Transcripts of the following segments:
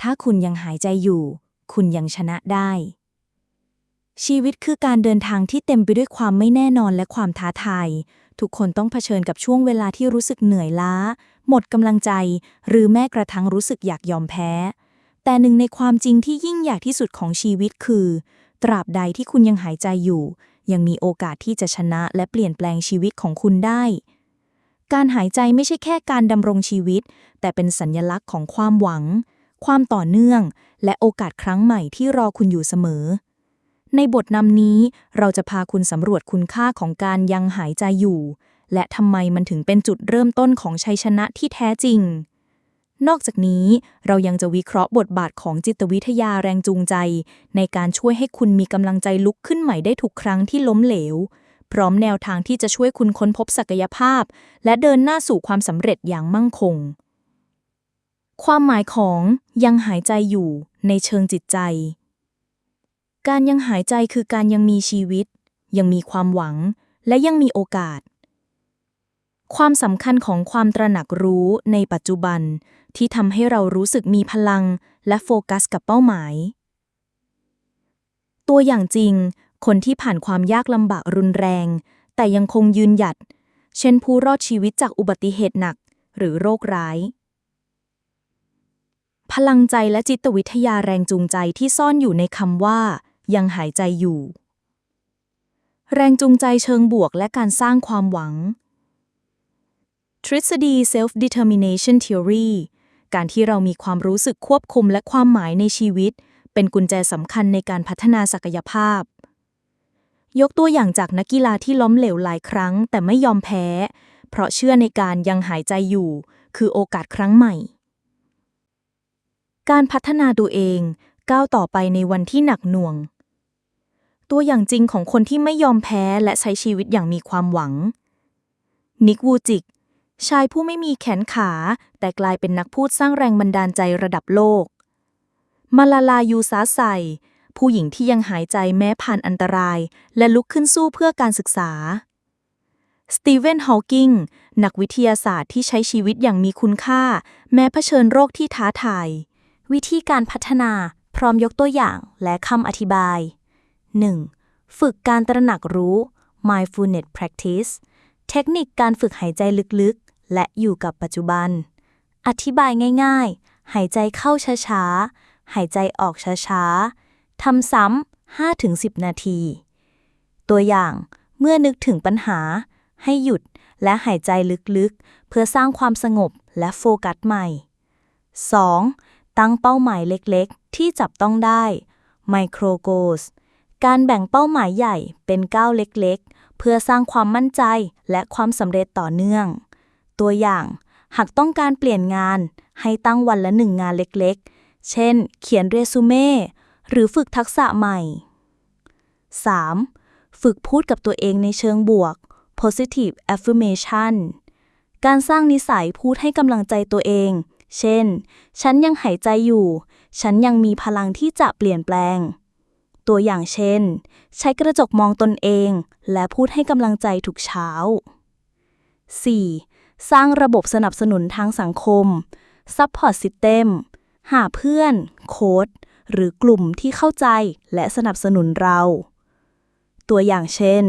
ถ้าคุณยังหายใจอยู่ คุณยังชนะได้ ชีวิตคือการเดินทางที่เต็มไปด้วยความไม่แน่นอนและความท้าทาย ทุกคนต้องเผชิญกับช่วงเวลาที่รู้สึกเหนื่อยล้า หมดกำลังใจ หรือแม้กระทั่งรู้สึกอยากยอมแพ้ แต่หนึ่งในความจริงที่ยิ่งใหญ่ที่สุดของชีวิตคือ ตราบใดที่คุณยังหายใจอยู่ ยังมีโอกาสที่จะชนะและเปลี่ยนแปลงชีวิตของคุณได้การหายใจไม่ใช่แค่การดำรงชีวิต แต่เป็นสัญญลักษณ์ของความหวัง ความต่อเนื่อง และโอกาสครั้งใหม่ที่รอคุณอยู่เสมอ ในบทนำนี้เราจะพาคุณสำรวจคุณค่าของการยังหายใจอยู่ และทำไมมันถึงเป็นจุดเริ่มต้นของชัยชนะที่แท้จริง นอกจากนี้เรายังจะวิเคราะห์บทบาทของจิตวิทยาแรงจูงใจ ในการช่วยให้คุณมีกำลังใจลุกขึ้นใหม่ได้ทุกครั้งที่ล้มเหลวพร้อมแนวทางที่จะช่วยคุณค้นพบศักยภาพ และเดินหน้าสู่ความสำเร็จอย่างมั่งคง ความหมายของยังหายใจอยู่ในเชิงจิตใจ การยังหายใจคือการยังมีชีวิต ยังมีความหวัง และยังมีโอกาส ความสำคัญของความตระหนักรู้ในปัจจุบันที่ทำให้เรารู้สึกมีพลังและโฟกัสกับเป้าหมาย ตัวอย่างจริง คนที่ผ่านความยากลำบากรุนแรง แต่ยังคงยืนหยัด เช่นผู้รอดชีวิตจากอุบัติเหตุหนักหรือโรคร้าย พลังใจและจิตวิทยาแรงจูงใจที่ซ่อนอยู่ในคำว่า ยังหายใจอยู่ แรงจูงใจเชิงบวกและการสร้างความหวัง ทฤษฎี self-determination theory การที่เรามีความรู้สึกควบคุมและความหมายในชีวิต เป็นกุญแจสำคัญในการพัฒนาศักยภาพ ยกตัวอย่างจากนักกีฬาที่ล้มเหลวหลายครั้ง แต่ไม่ยอมแพ้ เพราะเชื่อในการยังหายใจอยู่ คือโอกาสครั้งใหม่ การพัฒนาตัวเองก้าวต่อไปในวันที่หนักหน่วง ตัวอย่างจริงของคนที่ไม่ยอมแพ้และใช้ชีวิตอย่างมีความหวัง นิกวูจิก ชายผู้ไม่มีแขนขา แต่กลายเป็นนักพูดสร้างแรงบันดาลใจระดับโลก มาลาลายูซาไซผู้หญิงที่ยังหายใจแม้ผ่านอันตราย และลุกขึ้นสู้เพื่อการศึกษา สตีเวนฮอว์กิง นักวิทยาศาสตร์ที่ใช้ชีวิตอย่างมีคุณค่า แม้เผชิญโรคที่ท้าทาย วิธีการพัฒนาพร้อมยกตัวอย่างและคำอธิบาย 1. ฝึกการตระหนักรู้ mindfulness practice เทคนิคการฝึกหายใจลึกๆ และอยู่กับปัจจุบัน อธิบายง่ายๆ หายใจเข้าช้าๆ หายใจออกช้าๆ ทำซ้ำ 5-10 นาที ตัวอย่าง เมื่อนึกถึงปัญหา ให้หยุดและหายใจลึกๆ เพื่อสร้างความสงบและโฟกัสใหม่ 2. ตั้งเป้าหมายเล็กๆ ที่จับต้องได้ micro goals การแบ่งเป้าหมายใหญ่เป็นก้าวเล็กๆ เพื่อสร้างความมั่นใจและความสำเร็จต่อเนื่อง ตัวอย่าง หากต้องการเปลี่ยนงาน ให้ตั้งวันละหนึ่งงานเล็กๆ เช่น เขียนเรซูเม่หรือฝึกทักษะใหม่ 3. ฝึกพูดกับตัวเองในเชิงบวก positive affirmation การสร้างนิสัยพูดให้กำลังใจตัวเอง เช่น ฉันยังหายใจอยู่ ฉันยังมีพลังที่จะเปลี่ยนแปลง ตัวอย่างเช่น ใช้กระจกมองตนเอง และพูดให้กำลังใจทุกเช้า 4. สร้างระบบสนับสนุนทางสังคม Support System หาเพื่อน โค้ด หรือกลุ่มที่เข้าใจและสนับสนุนเรา ตัวอย่างเช่น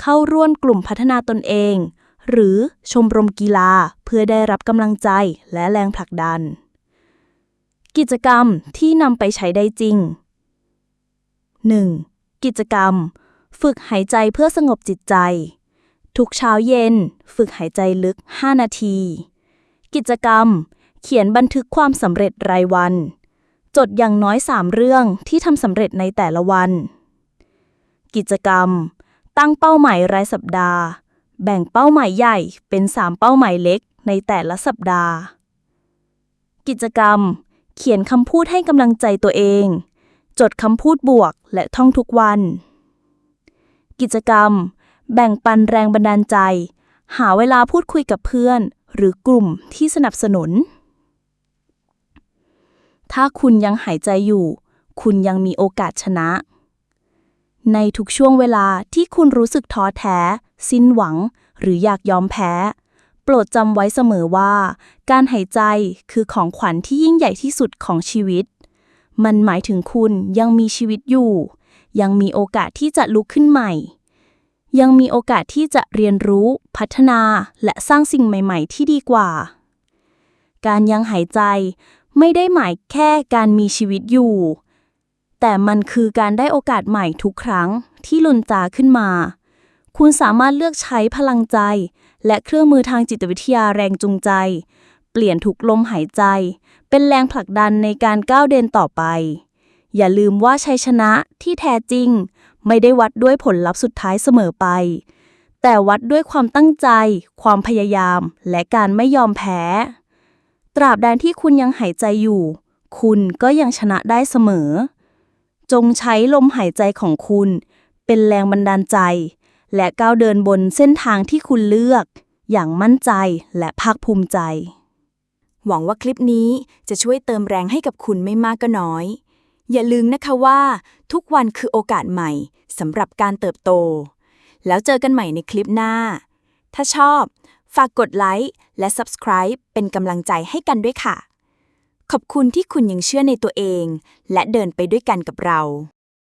เข้าร่วมกลุ่มพัฒนาตนเอง หรือชมรมกีฬาเพื่อได้รับกำลังใจและแรงผลักดัน กิจกรรมที่นำไปใช้ได้จริง 1. กิจกรรม ฝึกหายใจเพื่อสงบจิตใจ ทุกเช้าเย็น ฝึกหายใจลึก 5 นาที กิจกรรม เขียนบันทึกความสำเร็จรายวัน จดอย่างน้อย 3 เรื่องที่ทำสำเร็จในแต่ละวัน กิจกรรม ตั้งเป้าหมายรายสัปดาห์ แบ่งเป้าหมายใหญ่เป็น 3 เป้าหมายเล็กในแต่ละสัปดาห์ กิจกรรม เขียนคำพูดให้กำลังใจตัวเอง จดคำพูดบวกและท่องทุกวัน กิจกรรม แบ่งปันแรงบันดาลใจ หาเวลาพูดคุยกับเพื่อน หรือกลุ่มที่สนับสนุน ถ้าคุณยังหายใจอยู่ คุณยังมีโอกาสชนะ ในทุกช่วงเวลาที่คุณรู้สึกท้อแท้ สิ้นหวัง หรืออยากยอมแพ้ โปรดจำไว้เสมอว่า การหายใจคือของขวัญที่ยิ่งใหญ่ที่สุดของชีวิต มันหมายถึงคุณยังมีชีวิตอยู่ ยังมีโอกาสที่จะลุกขึ้นใหม่ ยังมีโอกาสที่จะเรียนรู้ พัฒนาและสร้างสิ่งใหม่ ๆ ที่ดีกว่า การยังหายใจไม่ได้หมายแค่การมีชีวิตอยู่ แต่มันคือการได้โอกาสใหม่ทุกครั้งที่ลุนจาขึ้นมา คุณสามารถเลือกใช้พลังใจ และเครื่องมือทางจิตวิทยาแรงจูงใจ เปลี่ยนทุกลมหายใจ เป็นแรงผลักดันในการก้าวเดินต่อไป อย่าลืมว่าชัยชนะที่แท้จริง ไม่ได้วัดด้วยผลลัพธ์สุดท้ายเสมอไป แต่วัดด้วยความตั้งใจ ความพยายาม และการไม่ยอมแพ้ ตราบใดที่คุณยังหายใจอยู่ คุณก็ยังชนะได้เสมอ จงใช้ลมหายใจของคุณ เป็นแรงบันดาลใจ และก้าวเดินบนเส้นทางที่คุณเลือก อย่างมั่นใจและภาคภูมิใจ หวังว่าคลิปนี้จะช่วยเติมแรงให้กับคุณไม่มากก็น้อย อย่าลืมนะคะว่า ทุกวันคือโอกาสใหม่สำหรับการเติบโต แล้วเจอกันใหม่ในคลิปหน้า ถ้าชอบ ฝากกดไลค์และ Subscribe เป็นกำลังใจให้กันด้วยค่ะ ขอบคุณที่คุณยังเชื่อในตัวเอง และเดินไปด้วยกันกับเรา